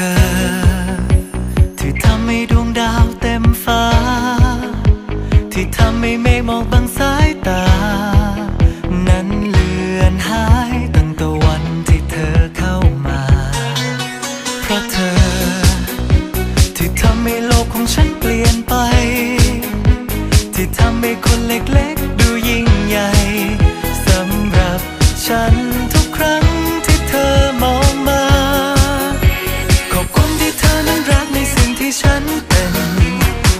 อ ที่ทำให้ดวงดาวเต็มฟ้า ที่ทำให้เมฆมองบางสายตา นั้นเลือนหายตั้งแต่วันที่เธอเข้ามา เพราะเธอ ที่ทำให้โลกของฉันเปลี่ยนไป ที่ทำให้คนเล็กๆ ที่ฉันเป็น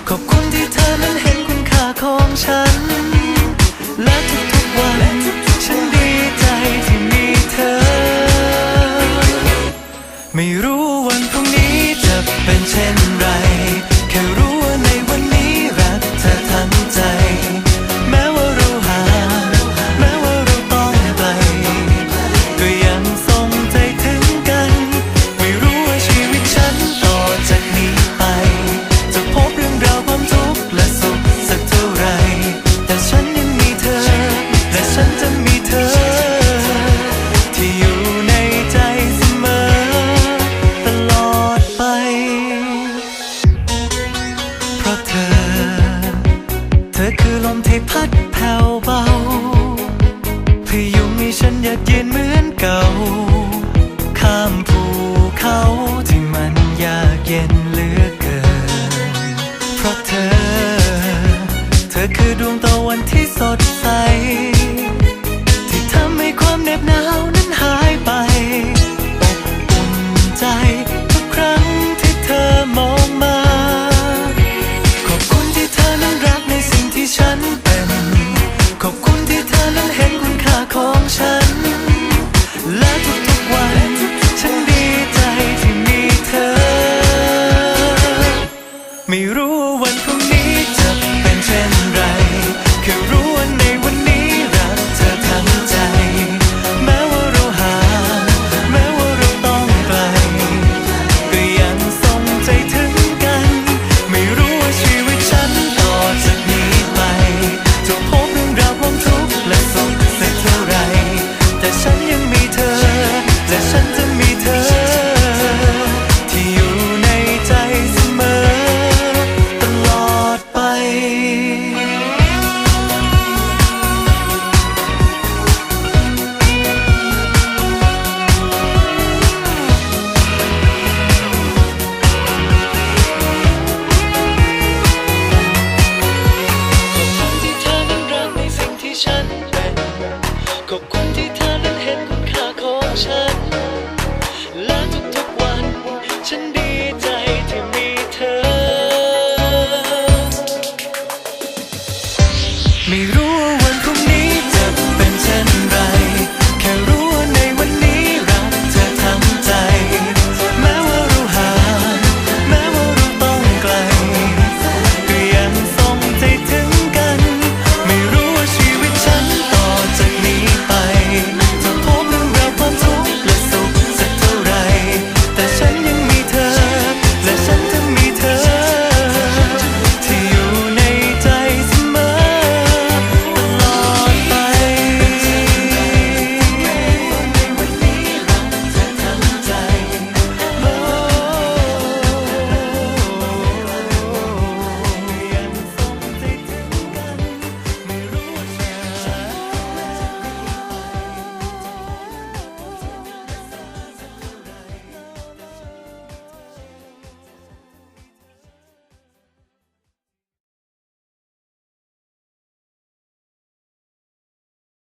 ขอบคุณที่เธอนั้นเห็นคุณค่าของฉัน และทุกๆวัน ฉันดีใจที่มีเธอ ไม่รู้ ก็คุ้ที่เธอนั้นเห็นคุณค่าของฉัน